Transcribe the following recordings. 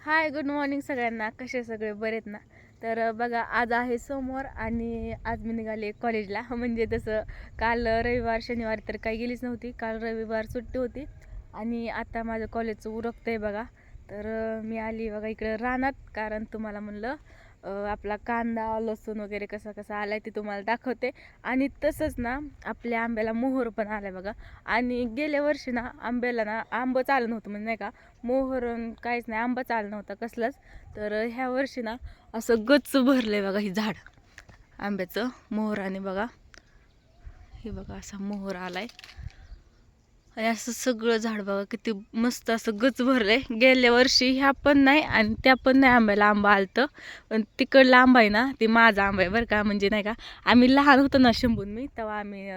Hi good morning सगळ्यांना. कसे सगळे? बरेत ना? तर बघा आज आहे सोमवार आणि आज मी निघाले कॉलेजला. म्हणजे तसं काल रविवार शनिवार तर काही गेलीच नव्हती. काल रविवार सुट्टी होती आणि आता माझं कॉलेजचं उरकतं आहे बघा. तर मी आली बघा इकडं रानात कारण तुम्हाला म्हणलं आपला कांदा लसूण वगैरे कसा कसा आहे ते तुम्हाला दाखवते. आणि तसंच ना आपल्या आंब्याला मोहर पण आलाय बघा. आणि गेल्या वर्षी ना आंब्याला ना आंबं आलं नव्हतं म्हणजे नाही का? मोहर काहीच नाही आंबा चालला नव्हता कसलाच. तर ह्या वर्षी ना असं गच्च भरलं आहे बघा ही झाड. आंब्याचं मोहराने बघा. हे बघा असा मोहर आला आहे आणि असं सगळं झाड बघा किती मस्त असं गच भरलंय. गेल्या वर्षी ह्या पण नाही आणि त्या पण नाही आंब्याला आंबा आलतं. पण तिकडला आंबा आहे ना ते माझा आंबा आहे बरं का म्हणजे नाही का आम्ही लहान होतो ना शंभून मी तेव्हा आम्ही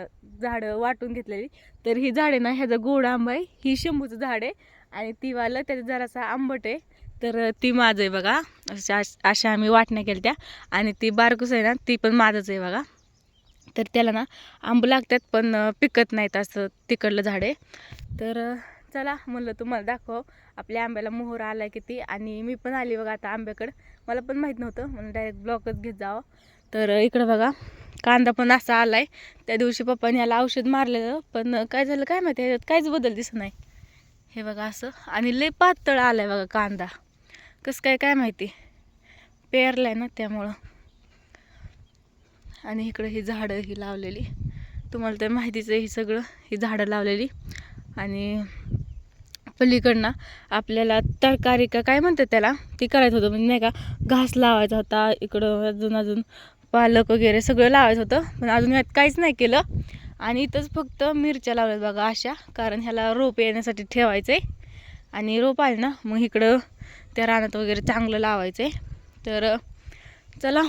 झाडं वाटून घेतलेली. तर ही झाड आहे ना ह्याचा गोड आंबा आहे ही शंभूचं झाड आहे. आणि ती वालं त्याचं जरासा आंबट आहे. तर ती माझं आहे बघा अशा अशा आम्ही वाटण्या केल्या त्या आणि ती बारकूस आहे ना ती पण माझंच आहे बघा. तर त्याला ना आंब लागतात पण पिकत नाहीत असं तिकडलं झाड. आहे तर चला म्हणलं तुम्हाला दाखव आपल्या आंब्याला मोहर आला किती आणि मी पण आली बघा आता आंब्याकडं. मला पण माहीत नव्हतं म्हणून डायरेक्ट ब्लॉकच घेत जावं. तर इकडं बघा कांदा पण असा आला आहे त्या दिवशी पप्पाने याला औषध मारलेलं पण काय झालं काय माहिती ह्याच्यात काहीच बदल दिसत नाही. हे बघा असं आणि लय पातळ आला आहे बघा कांदा. कसं काय काय माहिती? पेरलाय ना त्यामुळं. आणि इकडं ही झाडं ही लावलेली. तुम्हाला तर माहितीच आहे ही सगळं ही झाडं लावलेली. आणि पलीकडनं आपल्याला तरकारी का काय म्हणतात त्याला? ती करायचं होतं म्हणजे नाही का घास लावायचा होता इकडं अजून अजून पालक वगैरे सगळं लावायचं होतं पण अजून यात काहीच नाही केलं. आणि इथंच फक्त मिरच्या लावल्यात बघा अशा कारण ह्याला रोप येण्यासाठी ठेवायचं आहे आणि रोप आले ना मग इकडं त्या रानात वगैरे चांगलं लावायचं आहे तर चला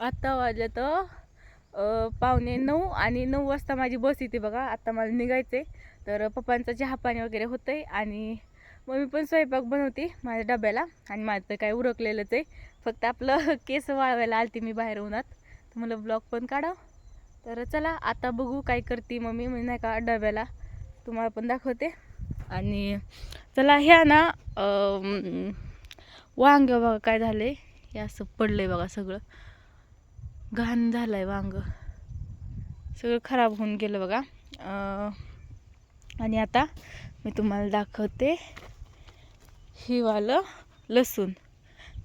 आत्ता वाजलं तर पावणे नऊ आणि नऊ वाजता माझी बस येते बघा. आत्ता मला निघायचं आहे तर पप्पांचं चहा पाणी वगैरे होतं आहे आणि मम्मी पण स्वयंपाक बनवते माझ्या डब्याला आणि माझं तर काय उरकलेलंच आहे. फक्त आपलं केस वाळवायला आलते मी बाहेर उन्हात. तर मला ब्लॉग पण काढाव. तर चला आता बघू काय करते मम्मी म्हणजे नाही का डब्याला. तुम्हाला पण दाखवते. आणि चला ह्या ना अं, वांग बघा काय आहे हे असं पडलं आहे बघा सगळं. घाण झालंय वांग. सगळं खराब होऊन गेलं बघा. आणि आता मी तुम्हाला दाखवते हिवालं लसूण.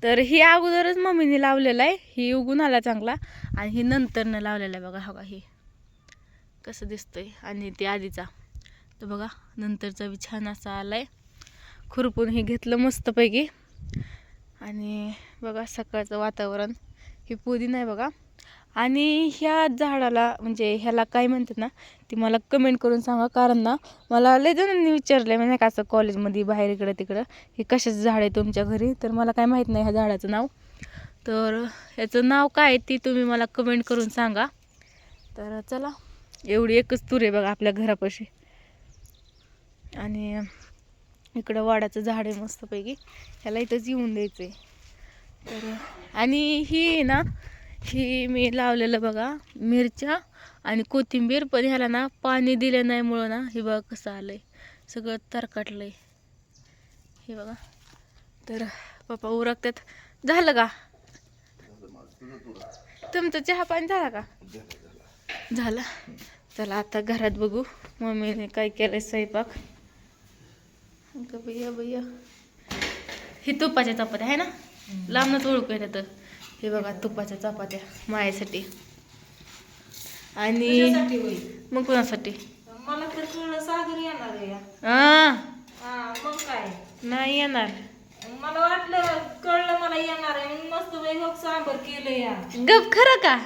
तर ही अगोदरच मम्मीने लावलेलं आहे. ही उगून आला चांगला. आणि ही नंतरनं लावलेला आहे बघा. हा बघा ही. कसं दिसतंय. आणि ते आधीचा. तर बघा नंतरचा बी छान असा आलाय. खुरपून हे घेतलं मस्तपैकी. आणि बघा सकाळचं वातावरण. ही पुदिना आहे बघा. आणि ह्या झाडाला म्हणजे ह्याला काय म्हणतात ना ती मला कमेंट करून सांगा. कारण ना मला लय जणांनी विचारलं म्हणजे का असं कॉलेजमध्ये बाहेर इकडं तिकडं हे कशाचं झाड आहे तुमच्या घरी? तर मला काय माहीत नाही ह्या झाडाचं नाव. तर ह्याचं नाव काय आहे ती तुम्ही मला कमेंट करून सांगा. तर चला एवढी एकच तूर आहे बघा आपल्या घरापाशी. आणि इकडं वाडाचं झाड आहे मस्तपैकी. ह्याला इथंच येऊन द्यायचं आहे तर आणि ही आहे ना ही मी लावलेलं बघा मिरच्या आणि कोथिंबीर पण ह्याला ना पाणी दिलं नाही मुळं ना. हे बघा कसं आलंय सगळं तरकाटलंय. हे बघा. तर पप्पा उरकतात. झालं का? तुमचं चहा पाणी झाला का? झालं. चला आता घरात बघू. मम्मीने काय केलंय स्वयंपाक. भैया बయ్या हे तुपाच्या चपात्या आहे ना? लांबनच ओळखू येतात. हे बघा तुपाच्या चपात्या मायासाठी. आणि? मग कोणासाठी? मला तर कळलं सागर येणार आहे या. आ हा मग काय? नाही येणार. मला वाटलं कळलं मला येणार आहे. मस्त वेग सांबर केलं या. गप खरं का.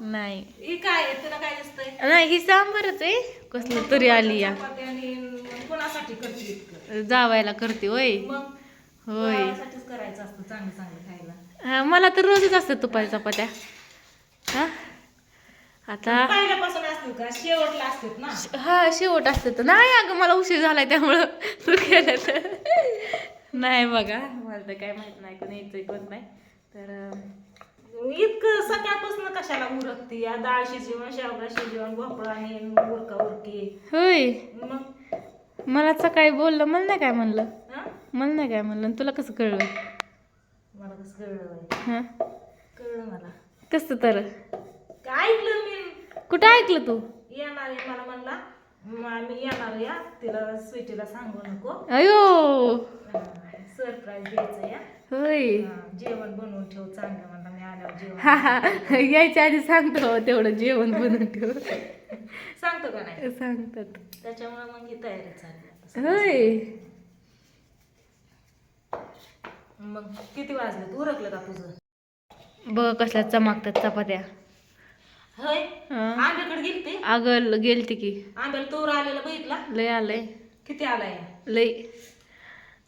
नाही. ही काय आहे? तुला काय दिसतंय? नाही ही सांबारच आहे. कसलं तरी आली या. कोणासाठी करते? जावायला करते होय. होय. करायचं असतं चांगलं चांगलं. हा, मला तर रोजच असतात तुपाच्या चपात्या. हा? आता पहिल्यापासून असतील का? शेवटला असतात ना? हा शेवट असते तर. नाही अगं मला उशीर झालाय त्यामुळं. तू केलं तर. नाही बघा मला तर काय माहीत नाही कोण यायचंय कोण नाही. तर इतकं सकाळपासून कशाला उरकते? या डाळ शिजवण शेवगा शिजवण भोपळा आणि उरका उरकी. होय. मग? मला सकाळी बोललं मला नाही काय म्हणलं? मला नाही काय म्हणलं आणि तुला कसं कळलं? कसं कळलं मला. कसं तर? काय ऐकलं मी? कुठं ऐकलं तू? येणार आहे मला म्हणला. म- मी येणार या. तिला स्वीटीला सांगू नको. अयो! सरप्राईज द्यायचं या. होय. जेवण बनवून ठेव चांगलं म्हणला मी आल्यावर जेवण यायच्या आधी सांगतो तेवढं जेवण बनवून ठेव. सांगतो का नाही? सांगतात. त्याच्यामुळे मग ही तयारी चालली. होय. मग किती वाजले उरकलं का तुझं? बघ कसल्या चमकतात चपात्या. होय. आंब्याकडे गेलते अगं गेलती की. आंब्याला तोर आलेला बघितला? लय आलंय. किती आलाय? लय.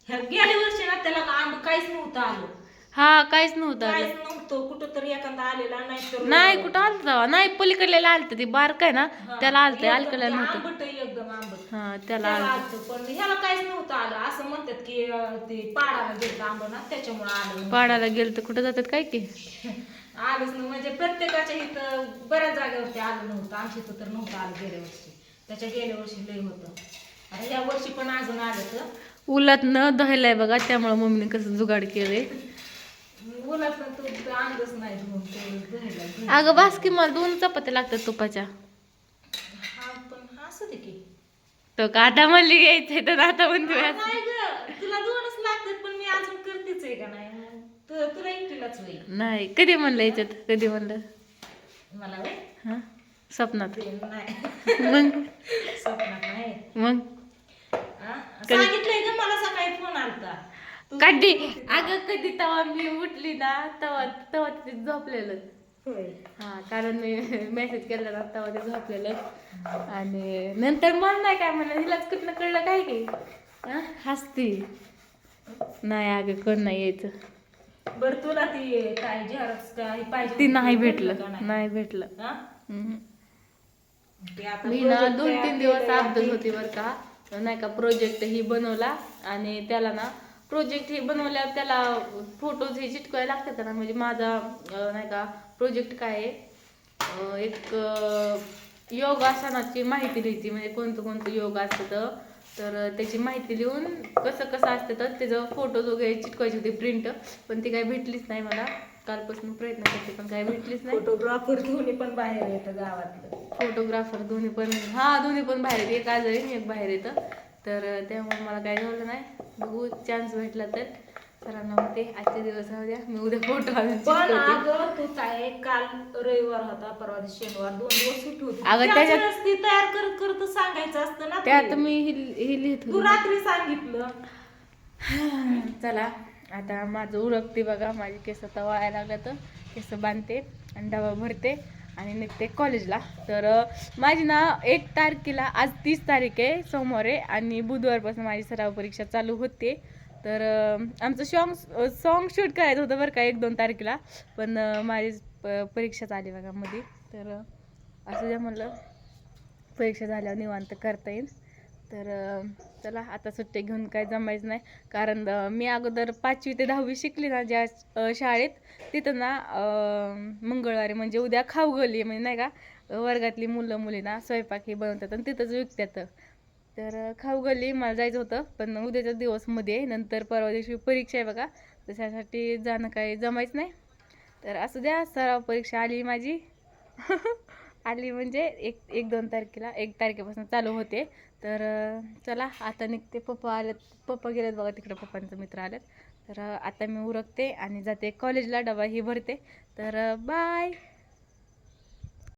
ह्या गेल्या वर्षी ना त्याला आंब काहीच नव्हतं आलं. हा काहीच नव्हतं आलं. काहीच नव्हतं. कुठं तरी एखादा आलेला नाही तर नाही कुठं आलत नाही पलीकडलेलं आलत ती बारक आहे ना हा, त्याला आलत एकदम नव्हतं. आंबट आहे एकदम आंबट. हा त्याला त्याला आलत. आलतं पण ह्याला काहीच नव्हतं आलं. असं म्हणतात की अं, ते पाडाला गेलं आंब ना त्याच्यामुळे आलं पाडाला गेलं तर कुठं जातात काय की? आलंच ना म्हणजे प्रत्येकाच्या इथं बऱ्याच जागेवरती आलं नव्हतं. आमच्या इथं तर नव्हतं आलं गेल्या वर्षी. त्याच्या गेल्या वर्षी लय होतं. आता या वर्षी पण अजून आलं तर. उलात न धुवायलाय बघा त्यामुळे मम्मीने कसं जुगाड केलंय. तू आणलंच नाही ते. अगं बास की मला दोन चपात्या लागतात तुपाच्या. हा पण असं दे की. तो काटा म्हणली घ्यायचंय तर आता म्हणते नाही ग. तुला दोनच लागतात पण मी अजून करतेच आहे का नाही? तु- तुला एकटीलाच होईल. नाही कधी म्हणलं याच्यात? कधी म्हणलं? मला? हा? स्वप्नात. ते नाही. मग? स्वप्नात नाही. मग? हा? सांगितलंय का मला सकाळी फोन आलता. तू- कधी अगं कधी तवा मी उठली ना तवा तवा तिथे झोपलेलं. हा कारण मी मेसेज केला ना तेव्हा ते झोपलेलं आणि नंतर मला नाही काय म्हणलं हिलाच कुठनं कळलं काय की हा? हसती नाही अगं कोण नाही यायचं बर तुला ती काय झेरॉक्स काय पाहिजे ती नाही भेटलं नाही? भेटलं हा? हम्म. ते आता मी ना project दोन तयार तीन दिवस अभ्यास होती बरं का नाही का प्रोजेक्ट ही बनवला आणि त्याला ना प्रोजेक्ट ही बनवल्यावर त्याला फोटोज हे चिटकवायला लागतात ना. म्हणजे माझा नाही का प्रोजेक्ट काय आहे? एक योगासनाची माहिती लिहायची म्हणजे कोणतं कोणतं योग असतं. तर त्याची माहिती लिहून कसं कसं असतं तर त्याचं फोटोज वगैरे चिटकवायची होती. प्रिंट पण ती काही भेटलीच नाही मला. कालपासून प्रयत्न करते पण काही भेटलीच नाही. फोटोग्राफर दोन्ही पण बाहेर येतं गावातलं. फोटोग्राफर दोन्ही पण हा दोन्ही पण बाहेर आहेत एक आजारी आणि एक बाहेर येतं. तर त्यामुळे मला काही झालं नाही. बघू चान्स भेटला तर. सरांना म्हणते आजचे दिवस राहू द्या. मी उद्या फोटो पण. अगं तू काय काल रविवार होता परवा दिवशी शनिवार. दोन दिवस सुट्टी होती. अगं त्याच त्याच्यात- ती तयार करत करत सांगायचं असतं ना त्यात. मी ही लिहित तू होते रात्री सांगितलं. चला आता माझं उरकते बघा. माझे केस आता वाळायला लागल्या तर केस बांधते आणि डबा भरते. आणि निघते कॉलेजला. तर माझी ना एक तारखेला आज तीस तारीख आहे सोमवार आहे आणि बुधवारपासून माझी सराव परीक्षा चालू होते. तर आमचं सॉंग सॉन्ग शूट करायचं होतं बरं का एक दोन तारखेला. पण माझी प- परीक्षा झाली बघा मध्ये. तर असं जे म्हणलं परीक्षा झाल्यावर निवांत करता येईल. तर चला आता सुट्टी घेऊन काय जमायचं नाही. कारण मी अगोदर पाचवी ते दहावी शिकली ना ज्या शाळेत तिथं ना मंगळवारी म्हणजे उद्या खाऊगली म्हणजे नाही का? वर्गातली मुलं मुलींना स्वयंपाक हे बनवतात आणि तिथंच विकतात. तर खाऊगली मला जायचं होतं पण उद्याच्या दिवसमध्ये आहे. नंतर परवा दिवशी परीक्षा आहे बघा त्याच्यासाठी जाणं काही जमायचं नाही. तर असू द्या सराव परीक्षा आली माझी. आली म्हणजे एक एक दोन तारखेला एक तारखेपासून चालू होते. तर चला आता निघते. पप्पा आलेत. पप्पा गेलेत बघा तिकडे पप्पांचे मित्र आलेत. तर आता मी उरकते आणि जाते. कॉलेजला डबा ही भरते. तर बाय